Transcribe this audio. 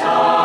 저